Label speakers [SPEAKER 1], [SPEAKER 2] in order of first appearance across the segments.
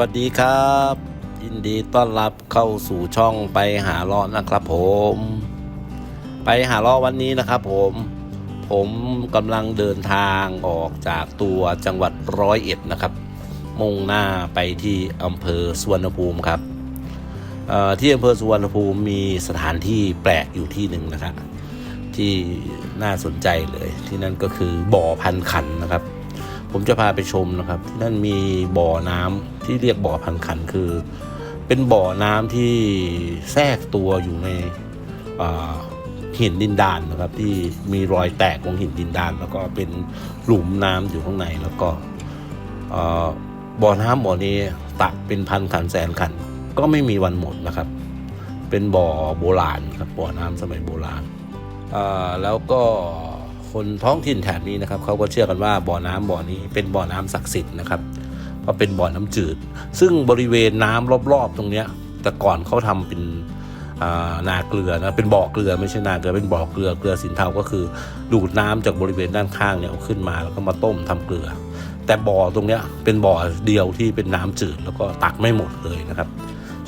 [SPEAKER 1] วัสดีครับ ยินดีต้อนรับเข้าสู่ช่องไปหาเลาะนะครับผม ไปหาเลาะวันนี้นะครับผม ผมกำลังเดินทางออกจากตัวจังหวัดร้อยเอ็ดนะครับ มุ่งหน้าไปที่อำเภอสุวรรณภูมิครับที่อำเภอสุวรรณภูมิมีสถานที่แปลกอยู่ที่หนึ่งนะครับที่น่าสนใจเลยที่นั่นก็คือบ่อพันขันนะครับ ผมจะพาไปชมนะครับ ที่นั่นมีบ่อน้ำที่เรียกบ่อพันขันคือ เป็นบ่อน้ำที่แทรกตัวอยู่ในหินดินดานนะครับ ที่มีรอยแตกของหินดินดาน แล้วก็เป็นหลุมน้ำอยู่ข้างในแล้วก็บ่อน้ำบ่อนี้ตักเป็นพันขันแสนขัน ก็ไม่มีวันหมดนะครับ เป็นบ่อโบราณครับบ่อน้ำสมัยโบราณแล้วก็ คนท้องถิ่นแถบนี้นะครับเขาก็เชื่อกันว่าบ่อน้ำบ่อนี้เป็นบ่อน้ำศักดิ์สิทธิ์นะครับเพราะเป็นบ่อน้ำจืด ซึ่งบริเวณน้ำรอบๆ ตรงเนี้ย แต่ก่อนเขาทำเป็นนาเกลือนะเป็นบ่อเกลือไม่ใช่นาเกลือเป็นบ่อเกลือเกลือสินเทาก็คือ ดูดน้ำจากบริเวณด้านข้างเนี่ยขึ้นมาแล้วก็มาต้มทำเกลือ แต่บ่อตรงเนี้ยเป็นบ่อเดียวที่เป็นน้ำจืดแล้วก็ตักไม่หมดเลยนะครับ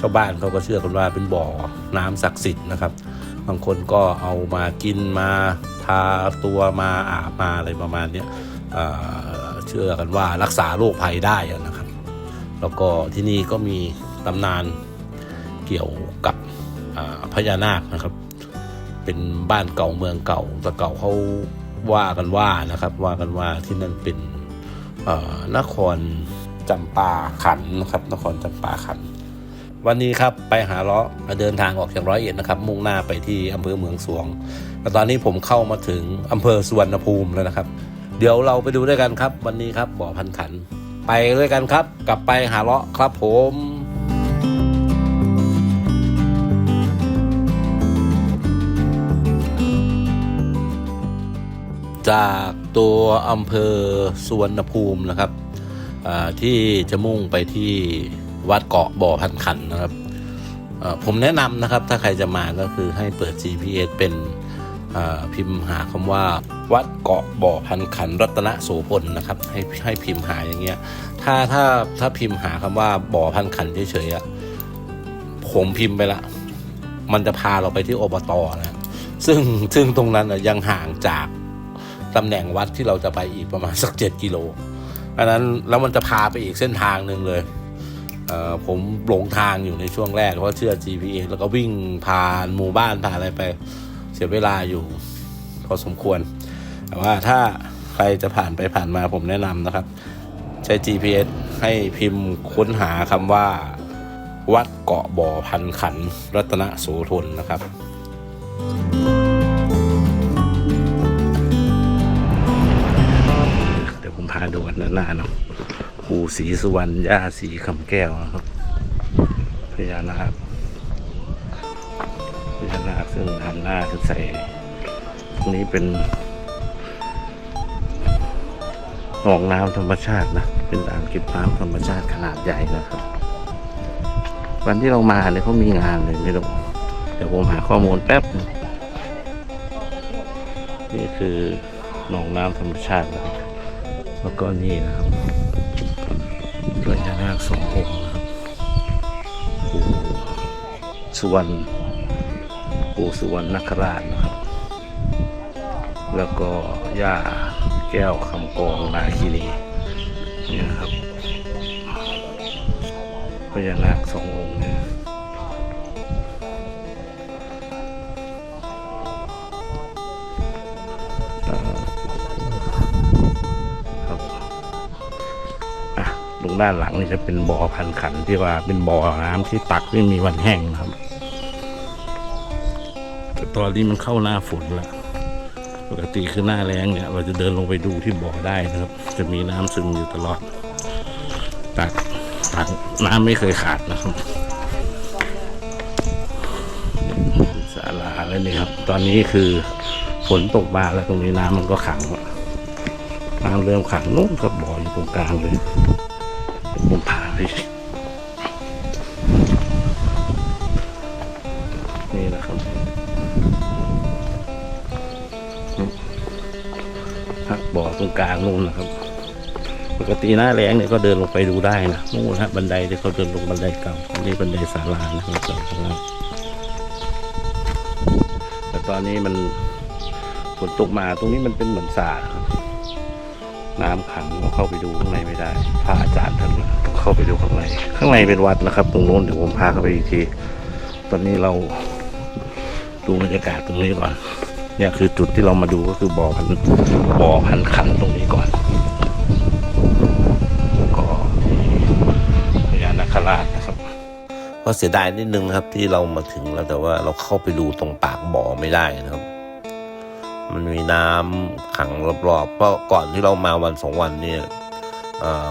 [SPEAKER 1] ชาวบ้านเขาก็เชื่อกันว่าเป็นบ่อน้ำศักดิ์สิทธิ์นะครับ บางคนก็เอามากินมาทาตัวมาอาบมาอะไรประมาณนี้เชื่อกันว่ารักษาโรคภัยได้นะครับ แล้วก็ที่นี่ก็มีตำนานเกี่ยวกับอพญานาคนะครับ เป็นบ้านเก่าเมืองเก่าแต่เก่าเขาว่ากันว่านะครับ ว่ากันว่าที่นั่นเป็นนครจำปาขันนะครับ นครจำปาขัน วันนี้ครับไปหาเลาะมาเดินทางออกจากร้อยเอ็ดนะครับ มุ่งหน้าไปที่อำเภอเมืองสวงแต่ตอนนี้ผมเข้ามาถึงอำเภอสุวรรณภูมิแล้วนะครับ เดี๋ยวเราไปดูด้วยกันครับ วันนี้ครับบ่อพันขัน ไปด้วยกันครับ กลับไปหาเลาะครับผมจากตัวอำเภอสุวรรณภูมินะครับที่จะมุ่งไปที่ วัดเกาะบ่อพันขันนะครับผมแนะนำนะครับถ้าใครจะมาก็คือให้เปิด GPS เป็นพิมพ์หาคำว่า วัดเกาะบ่อพันขันรัตนโสพลนะครับให้ให้พิมพ์หาอย่างเงี้ยถ้าถ้าถ้าพิมพ์หาคำว่าบ่อพันขันเฉยๆอะผมพิมพ์ไปละ มันจะพาเราไปที่อบตนะซึ่งซึ่งตรงนั้นยังห่างจากตำแหน่งวัดที่เราจะไปอีกประมาณสักเจ็ดกิโลอันนั้นแล้วมันจะพาไปอีกเส้นทางหนึ่งเลย ผมหลงทางอยู่ในช่วงแรกเพราะเชื่อ GPS แล้วก็วิ่งผ่านหมู่บ้านผ่านอะไรไปเสียเวลาอยู่พอสมควร แต่ว่าถ้าใครจะผ่านไปผ่านมาผมแนะนำนะครับ ใช้ GPS ให้พิมพ์ค้นหาคำว่า วัดเกาะบ่อพันขัน รัตนโสธนนะครับ เดี๋ยวผมพาดูกันหน้าเนาะ ปู่ศรีสุวรรณย่าศรีคำแก้วนะครับพญานาคพญานาคซึ่งหันหน้าขึ้นใส่ตรงนี้เป็นหนองน้ำธรรมชาตินะ เป็นอ่างเก็บน้ำธรรมชาติขนาดใหญ่นะครับ วันที่เรามาเนี่ยเขามีงานเลยไม่รู้เดี๋ยวผมหาข้อมูลแป๊บ นี่คือหนองน้ำธรรมชาตินะครับแล้วก็นี่นะครับ สององค์ครับปู่สุวรรณปู่สุวรรณนคราชนะครับ แล้วก็ย่าแก้วคำกองนาคีนีนี่นะครับพญานาคสอง ด้านหลังนี่จะเป็นบ่อพันขันที่ว่าเป็นบ่อน้ำที่ตักไม่มีวันแห้งนะครับแต่ตอนนี้มันเข้าหน้าฝนแล้วปกติคือหน้าแรงเนี่ย เราจะเดินลงไปดูที่บ่อได้นะครับ จะมีน้ำซึมอยู่ตลอด ตักตักน้ำไม่เคยขาดนะครับศาลาแล้วนี่ครับ ตอนนี้คือฝนตกมาแล้วตรงนี้น้ำมันก็ขังน้ำเริ่มขังนุ่มกับบ่ออยู่ตรงกลางเลย กลางนู่นนะครับ ปกติหน้าแรงเนี่ยก็เดินลงไปดูได้นะนู่นฮะบันไดที่เขาเดินลงบันไดเก่าอันนี้บันไดศาลานะครับเก่าข้างล่างแต่ตอนนี้มันฝนตกมาตรงนี้มันเป็นเหมือนสระนะครับน้ำขังเราเข้าไปดูข้างในไม่ได้ พระอาจารย์ท่านต้องเข้าไปดูข้างใน ข้างในเป็นวัดนะครับ ตรงโน้นเดี๋ยวผมพาเข้าไปอีกที ตอนนี้เราดูบรรยากาศตรงนี้ก่อน เนี่ยคือจุดที่เรามาดูก็คือบ่อพันบ่อพันขันตรงนี้ก่อน ก็พญานาคราชนะครับก็เสียดายนิดนึงนะครับที่เรามาถึงแล้วแต่ว่าเราเข้าไปดูตรงปากบ่อไม่ได้นะครับ มันมีน้ำขังรอบๆเพราะก่อนที่เรามาวันสองวันเนี่ย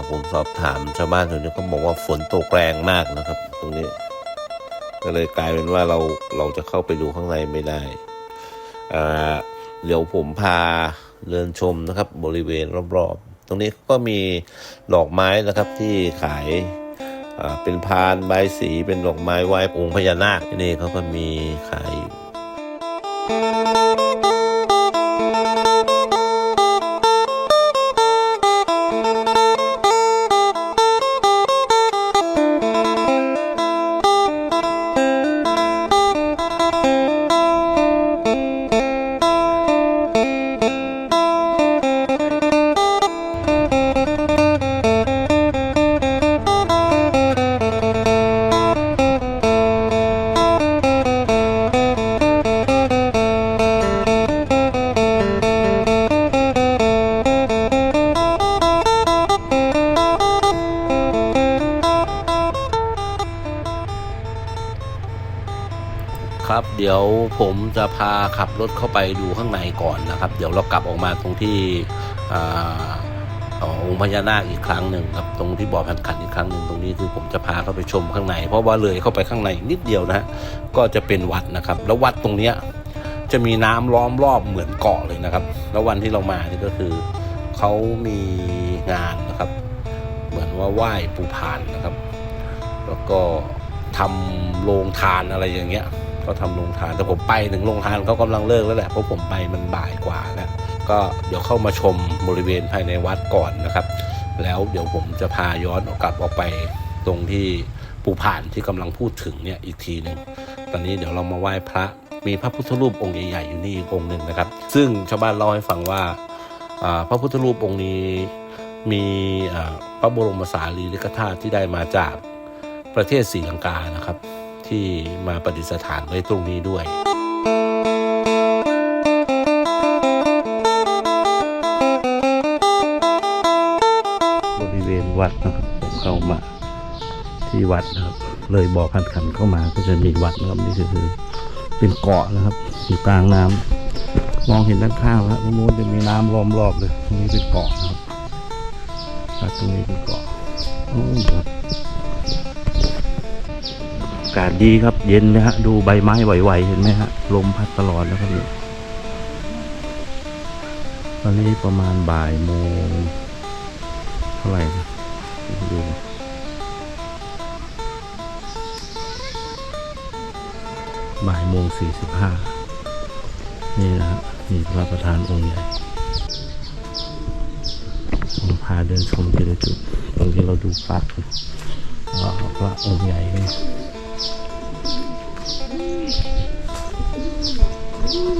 [SPEAKER 1] ผมสอบถามชาวบ้านแถวนี้เขาบอกว่าฝนตกแรงมากนะครับ ตรงนี้ ก็เลยกลายเป็นว่าเราเราจะเข้าไปดูข้างในไม่ได้ เดี๋ยวผมพาเดินชมนะครับ บริเวณรอบๆ ตรงนี้ก็มีดอกไม้นะครับที่ขายเป็นพานใบสีเป็นดอกไม้ไหว้องค์พญานาคที่นี่เขาก็มีขายอยู่ จะพาขับรถเข้าไปดูข้างในก่อนนะครับ เดี๋ยวเรากลับออกมาตรงที่องค์พญานาคอีกครั้งหนึ่งครับตรงที่บ่อพันขันอีกครั้งหนึ่งตรงนี้คือผมจะพาเข้าไปชมข้างใน เพราะว่าเลยเข้าไปข้างในนิดเดียวนะฮะก็จะเป็นวัดนะครับ แล้ววัดตรงเนี้ยจะมีน้ำล้อมรอบเหมือนเกาะเลยนะครับ แล้ววันที่เรามานี่ก็คือเขามีงานนะครับ เหมือนว่าไหว้ปูพานนะครับ แล้วก็ทำโรงทานอะไรอย่างเงี้ย ก็ทำโรงทาน แต่ผมไปถึงโรงทานเขากำลังเลิกแล้วแหละเพราะผมไปมันบ่ายกว่าแล้วก็เดี๋ยวเข้ามาชมบริเวณภายในวัดก่อนนะครับ แล้วเดี๋ยวผมจะพาย้อนกลับออกไปตรงที่ปูผ่านที่กำลังพูดถึงเนี่ยอีกทีหนึ่งตอนนี้เดี๋ยวเรามาไหว้พระมีพระพุทธรูปองค์ใหญ่ๆอยู่นี่อีกองค์หนึ่งนะครับ ซึ่งชาวบ้านเล่าให้ฟังว่าพระพุทธรูปองค์นี้มีพระบรมสารีริกธาตุที่ได้มาจากประเทศศรีลังกานะครับ ที่มาประดิษฐานไว้ตรงนี้ด้วยบริเวณวัดนะครับผมเข้ามาที่วัดนะครับ เลยบ่อพันขันเข้ามาก็จะมีวัดนะครับนี่คือเป็นเกาะนะครับอยู่กลางน้ำมองเห็นด้านข้างแล้วตรงนู้นจะมีน้ำล้อมรอบเลยตรงนี้เป็นเกาะนะครับตรงนี้เป็นเกาะโอ้ครับากาศดีครับ เย็นนะฮะ ดูใบไม้ไหวๆเห็นไหมฮะ ลมพัดตลอดแล้วครับเนี่ยตอนนี้ประมาณบ่ายโมงเท่าไหร่ดูบ่ายโมงสี่สิบห้านี่นะฮะนี่พระประธานองค์ใหญ่ผมพาเดินชมทีละจุดตรงที่เราดูพระอ่าพระองค์ใหญ่เนี่ย ตร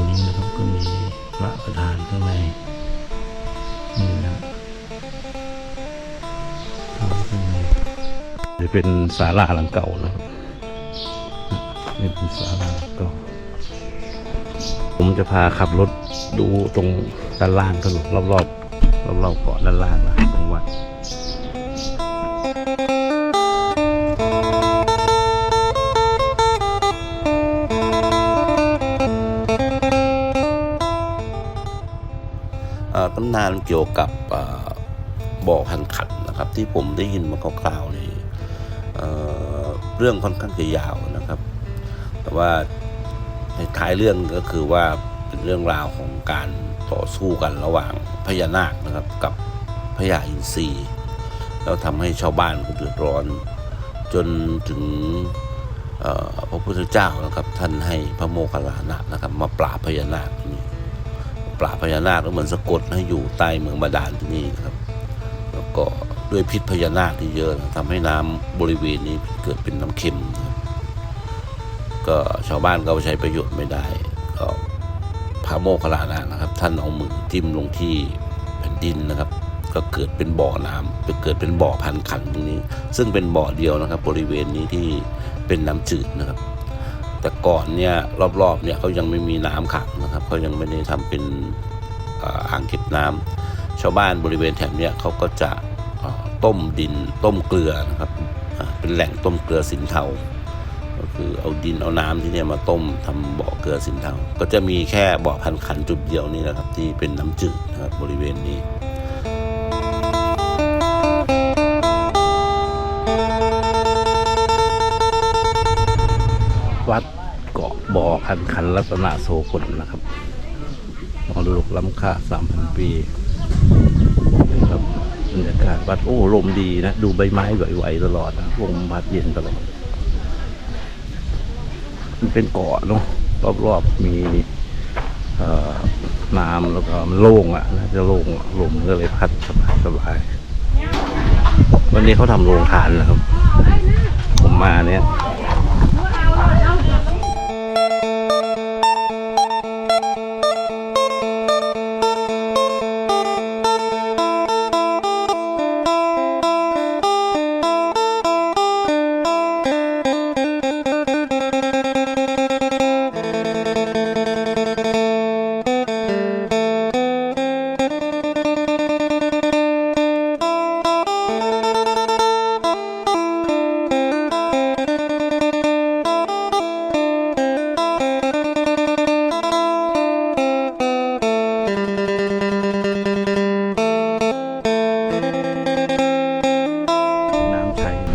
[SPEAKER 1] งนี้นะครับก็มีพระประธานข้างในนี่นะข้างในจะเป็นศาลาหลังเก่านะนี่เป็นศาลาเก่าผมจะพาขับรถดูตรงด้านล่างกันรอบๆรอบๆเกาะด้านล่างนะตรงวัด ตำนานเกี่ยวกับอ่อบ่อพันขันนะครับ ที่ผมได้ยินมาคร่าวๆนี่เอ่อเรื่องค่อนข้างจะยาวนะครับ แต่ว่าในท้ายเรื่องก็คือว่าเป็นเรื่องราวของการต่อสู้กันระหว่างพญานาคนะครับกับพญาอินทรีแล้วทำให้ชาวบ้านก็เดือดร้อน จนถึงพระพุทธเจ้านะครับท่านให้พระโมคคัลลานะนะครับมาปราบพญานาคที่นี่ ปราบพญานาคก็เหมือนสะกดให้อยู่ใต้เมืองบาดาลที่นี่นครับ แล้วก็ด้วยพิษพญานาคที่เยอะนะทำให้น้ำบริเวณนี้เกิดเป็นน้ำเค็มนก็ชาวบ้านก็ใช้ประโยชน์ไม่ได้ ก็พระโมคคัลลานะนะครับ ท่านเอามือจิ้มลงที่แผ่นดินนะครับ ก็เกิดเป็นบ่อน้ำไปเกิดเป็นบ่อพันขันตรงนี้ ซึ่งเป็นบ่อเดียวนะครับ บริเวณนี้ที่เป็นน้ำจืดนะครับ แต่ก่อนเนี่ยรอบๆเนี่ยเขายังไม่มีน้ำขังนะครับเขายังไม่ได้ทำเป็นอ่างเก็บน้ำชาวบ้านบริเวณแถบเนี้ยเขาก็จะต้มดินต้มเกลือนะครับเป็นแหล่งต้มเกลือสินเทา ก็คือเอาดินเอาน้ำที่เนี่ยมาต้มทำบ่อเกลือสินเทา ก็จะมีแค่บ่อพันขันจุดเดียวนี่นะครับที่เป็นน้ำจืดนะครับบริเวณนี้ พันขันรัตนโสพลนะครับมรดกล้ำค่าสามพันปีนะครับบรรยากาศวัดโอ้ลมดีนะ ดูใบไม้ไหวๆตลอดนะลมพัดเย็นตลอด มันเป็นเกาะเนาะรอบๆมีเอ่อน้ำแล้วก็มันโล่งอะน่าจะโล่งลมก็เลยพัดสบายสบาย วันนี้เขาทำโรงทานนะครับ ผมมาเนี่ย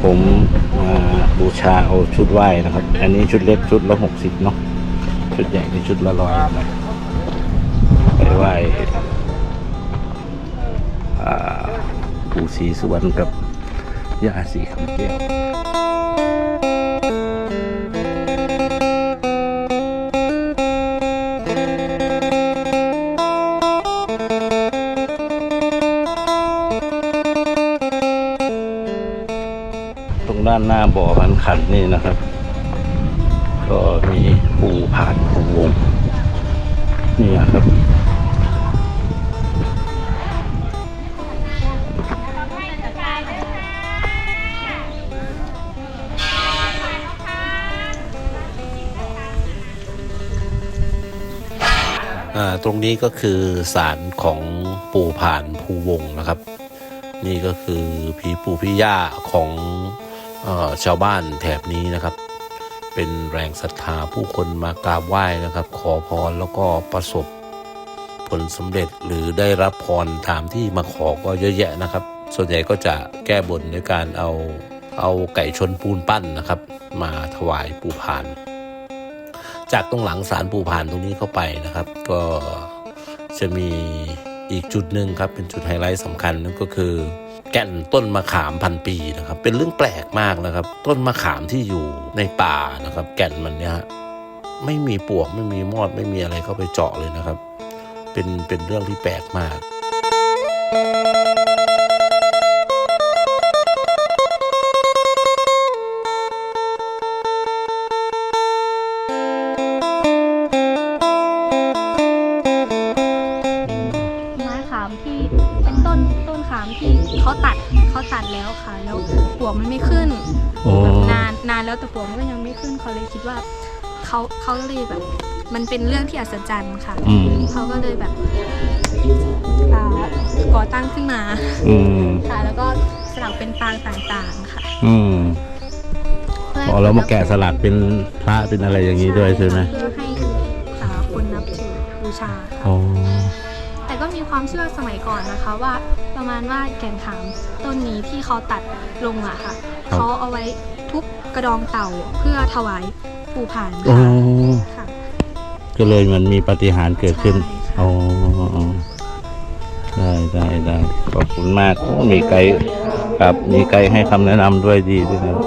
[SPEAKER 1] ผมมาบูชาเอาชุดไหว้นะครับ อันนี้ชุดเล็กชุดละหกสิบเนาะชุดใหญ่นี่ชุดละร้อยนะไปไหว้ปู่ศรีสุวรรณกับย่าสีคำแก้ว บ่อพันขันนี่นะครับ ก็มีปูผ่านปูวงนี่ครับอ่าตรงนี้ก็คือศาลของปู่ผ่านภูวงนะครับ นี่ก็คือผีปู่พี่ย่าของ ชาวบ้านแถบนี้นะครับ เป็นแรงศรัทธาผู้คนมากราบไหว้นะครับ ขอพรแล้วก็ประสบผลสำเร็จหรือได้รับพรตามที่มาขอก็เยอะแยะนะครับ ส่วนใหญ่ก็จะแก้บนด้วยการเอาเอาไก่ชนปูนปั้นนะครับ มาถวายปู่ผ่าน จากตรงหลังศาลปู่ผ่านตรงนี้เข้าไปนะครับ ก็จะมีอีกจุดหนึ่งครับเป็นจุดไฮไลท์สำคัญนั่นก็คือ แก่นต้นมะขามพันปีนะครับ เป็นเรื่องแปลกมากนะครับ ต้นมะขามที่อยู่ในป่านะครับ แก่นมันเนี่ยไม่มีปวกไม่มีมอดไม่มีอะไรเข้าไปเจาะเลยนะครับ เป็นเป็นเรื่องที่แปลกมาก
[SPEAKER 2] ต้นขามที่เขาตัดเขาตัดแล้วค่ะ แล้วปลวกมันไม่ขึ้น
[SPEAKER 1] โอ้
[SPEAKER 2] แบบนานนานแล้วแต่ปลวกมันก็ยังไม่ขึ้นเขาเลยคิดว่าเขาเขาก็เลยแบบ มันเป็นเรื่องที่อัศจรรย์ค่ะ
[SPEAKER 1] อืม
[SPEAKER 2] เขาก็เลยแบบอ่าก่อตั้งขึ้นมา
[SPEAKER 1] อืม
[SPEAKER 2] ค่ะ แล้วก็สลักเป็นปางต่างๆค่ะ
[SPEAKER 1] อืม
[SPEAKER 2] เพื่อ
[SPEAKER 1] อ๋อแล้วมาแกะสลักเป็นพระเป็นอะไรอย่างนี้ด้วยใช่ไหม
[SPEAKER 2] เพื่อให้อ่าคนนับถือบูชาค่ะ
[SPEAKER 1] อ๋อ
[SPEAKER 2] แต่ ก็มีความเชื่อสมัยก่อนนะคะว่าประมาณว่าแก่นขามต้นนี้ที่เขาตัดลงอะค่ะเขาเอาไว้ทุบกระดองเต่าเพื่อถวายปู่ผ่าน
[SPEAKER 1] อ๋อ
[SPEAKER 2] ค่ะค่ะ
[SPEAKER 1] ก็เลยมันมีปาฏิหารย์เกิดขึ้น
[SPEAKER 2] ใช่ค่ะ
[SPEAKER 1] อ๋ออ๋อได้ได้ได้ขอบคุณมากโอ้มีไกด์ครับ มีไกด์ให้คำแนะนำด้วยดีด้วยนะ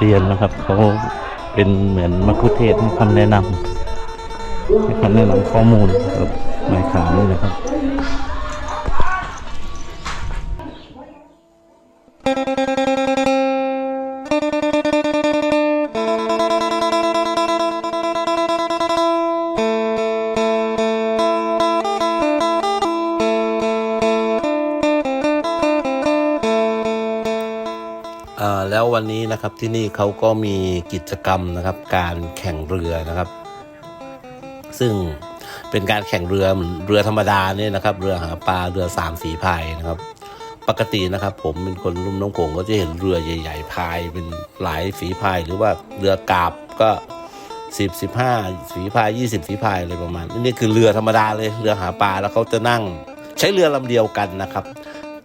[SPEAKER 1] เรีย
[SPEAKER 3] นนะครับเขาเป็นเหมือนมัคคุเทศให้คำแนะนำให้คำแนะนำข้อมูลกับไม้ขามนี่นะครับ
[SPEAKER 1] นะครับที่นี่เขาก็มีกิจกรรมนะครับ การแข่งเรือนะครับ ซึ่งเป็นการแข่งเรือเหมือนเรือธรรมดาเนี่ยนะครับ เรือหาปลาเรือสามสีพายนะครับ ปกตินะครับ ผมเป็นคนรุ่มน้ำโขงก็จะเห็นเรือใหญ่ ๆ พายเป็นหลายฝีพายหรือว่าเรือกาบก็สิบสิบห้าฝีพายยี่สิบฝีพายอะไรประมาณนี้คือเรือธรรมดาเลยเรือหาปลาแล้วเขาจะนั่งใช้เรือลำเดียวกันนะครับ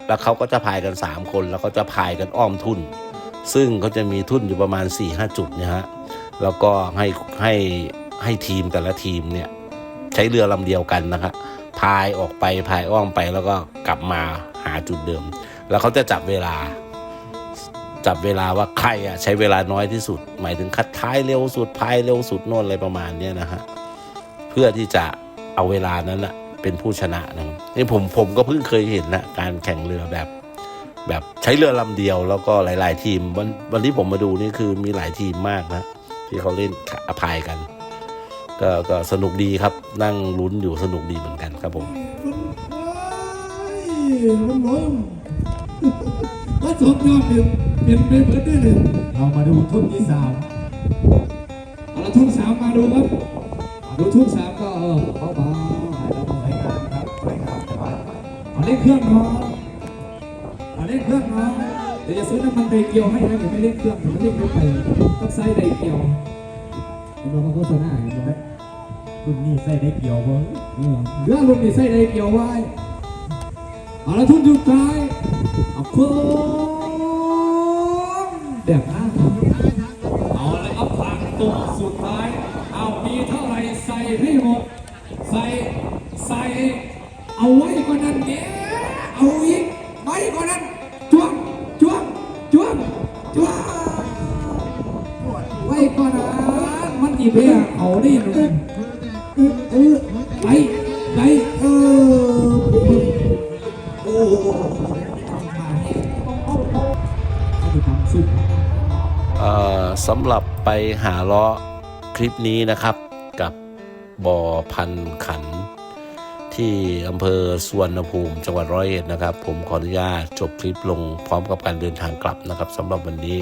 [SPEAKER 1] แล้วเขาก็จะพายกันสามคน แล้วก็จะพายกันอ้อมทุ่น ซึ่งเขาจะมีทุ่นอยู่ประมาณ4ี่ห้าจุดนี่ยฮะแล้วก็ให้ให้ให้ทีมแต่ละทีมเนี่ยใช้เรือลำเดียวกันนะครับพายออกไปพายอ้อมไปแล้วก็กลับมาหาจุดเดิม แล้วเขาจะจับเวลา จับเวลาว่าใครอะใช้เวลาน้อยที่สุด หมายถึงคัดท้ายเร็วสุดพายเร็วสุดโน่นอะไรประมาณเนี้ยนะฮะเพื่อที่จะเอาเวลานั้นนะเป็นผู้ชนะนะนี่ผมผมก็เพิ่งเคยเห็นนะการแข่งเรือแบบ แบบใช้เรือลำเดียวแล้วก็หลาย ๆ ทีมวันวันที่ผมมาดูนี่คือมีหลายทีมมากนะ ที่เขาเล่นอภัยกันก็ก็สนุกดีครับ นั่งลุ้นอยู่สนุกดีเหมือนกันครับผม
[SPEAKER 4] มันล้มว่าสองยอดเป็นเป็นเป็นเบิร์ดได้เลยเรามาดูทุ่นที่สามเอาละทุ่นสามมาดูครับมาดูทุ่นสามก็เออเบาๆให้เราสวยงามครับสวยงามแต่ว่าเอาเล่นเครื่องเนาะ เอาเล่นเครื่องเนาะเดี๋ยวจะซื้อน้ำมันไดเกียวให้นะเดี๋ยวไม่เล่นเครื่องเดี๋ยวไม่เล่นไม่ไปต้องใส่ไดเกียวเห็นไหมเขาโฆษณาเห็นไหม
[SPEAKER 5] รุ่นนี้ใส่ได้เกี่ยวบ่
[SPEAKER 4] เออเรื่องรุ่นนี้ใส่ไดเกียวไว้เอาละทุนสุดท้ายเอาเพิ่มเดี๋ยวนะเอาเลยครับผ่านตัวสุดท้าย เอามีเท่าไหร่ใส่ให้หมด ใส่ ไปไปเออโอ้โห
[SPEAKER 1] สำหรับไปหาล้อคลิปนี้นะครับกับบ่อพันขัน ที่อำเภอสวนภูมิจังหวัดร้อยเอ็ดนะครับ ผมขออนุญาตจบคลิปลงพร้อมกับการเดินทางกลับนะครับสำหรับวันนี้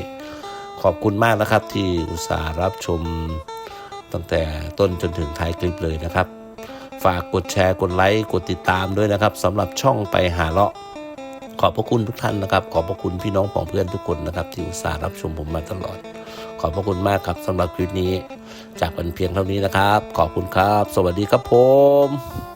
[SPEAKER 1] ขอบคุณมากนะครับที่อุตส่าห์รับชมตั้งแต่ต้นจนถึงท้ายคลิปเลยนะครับ ฝากกดแชร์กดไลค์กดติดตามด้วยนะครับสำหรับช่องไปหาเลาะ ขอบพระคุณทุกท่านนะครับ ขอบพระคุณพี่น้องของเพื่อนทุกคนนะครับ ที่อุตส่าห์รับชมผมมาตลอด ขอบพระคุณมากครับสำหรับคลิปนี้ จากกันเพียงเท่านี้นะครับ ขอบคุณครับ สวัสดีครับผม